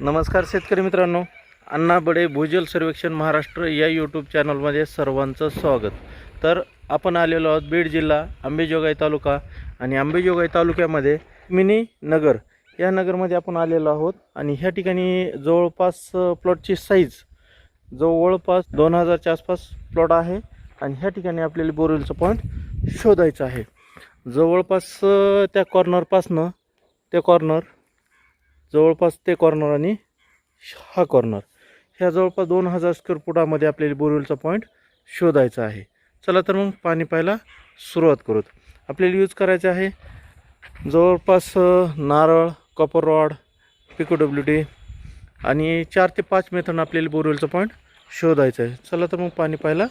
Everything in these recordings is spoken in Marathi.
नमस्कार शेतकरी मित्रांनो अण्णा बडे भूजल सर्वेक्षण महाराष्ट्र या यूट्यूब चॅनलमध्ये सर्वांचं स्वागत. तर आपण आलेलो आहोत बीड जिल्हा आंबेजोगाई तालुका आणि आंबेजोगाई तालुक्यामध्ये मिनी नगर. या नगरमध्ये आपण आलेलो आहोत आणि ह्या ठिकाणी जवळपास प्लॉटची साईज जवळपास दोन हजारच्या आसपास प्लॉट आहे आणि ह्या ठिकाणी आपल्याला बोरवेलचं पॉईंट शोधायचं आहे. जवळपास त्या कॉर्नरपासनं त्या कॉर्नर जवळपास ते कॉर्नर आणि हा कॉर्नर ह्या जवळपास दोन हजार स्क्वेअर फुटामध्ये आपल्याला बोरवेलचा पॉईंट शोधायचा आहे. चला तर मग पाणी पाहायला सुरुवात करूत. आपल्याला यूज करायचं आहे जवळपास नारळ कॉपर रॉड पिको डब्ल्यू डी आणि चार ते पाच मेथडनं आपल्याला बोरवेलचा पॉईंट शोधायचा आहे. चला तर मग पाणी पाहायला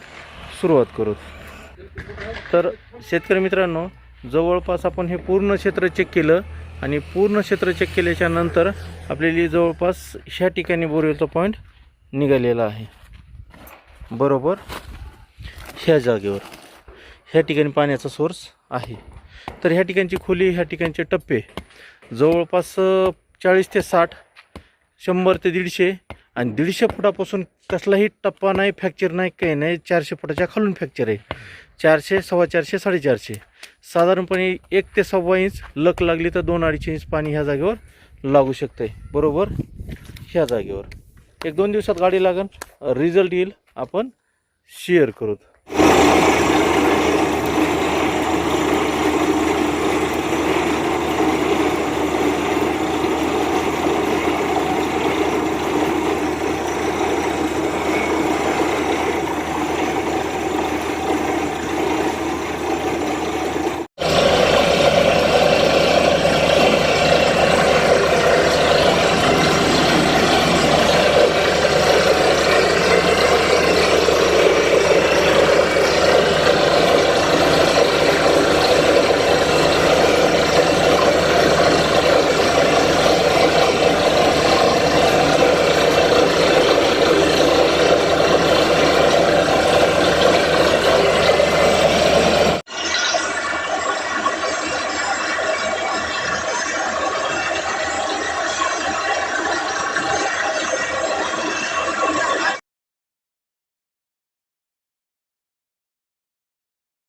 सुरुवात करूत. तर शेतकरी मित्रांनो जवळपास आपण हे पूर्ण क्षेत्र चेक केलं. आणि पूर्ण क्षेत्र चेक केल्याच्यानंतर आपल्याला जवळपास ह्या ठिकाणी बोरवेलचा पॉईंट निघालेला आहे. बरोबर? ह्या जागेवर. ह्या ठिकाणी पाण्याचा सोर्स आहे. तर ह्या ठिकाणची खोली ह्या ठिकाणचे टप्पे जवळपास चाळीस ते साठ शंभर ते दीडशे आणि दीडशे फुटापासून कसलाही टप्पा नाही फ्रॅक्चर नाही काही नाही चारशे फुटाच्या खालून फ्रॅक्चर आहे. चारशे सव्वा चारशे साडेचारशे. साधारणपणे एक ते सव्वा इंच लक लागली तर दोन अडीच इंच पाणी ह्या जागेवर लागू शकते बरोबर? ह्या जागेवर. एक दोन दिवसात गाडी लागेल रिझल्ट येईल आपण शेअर करूत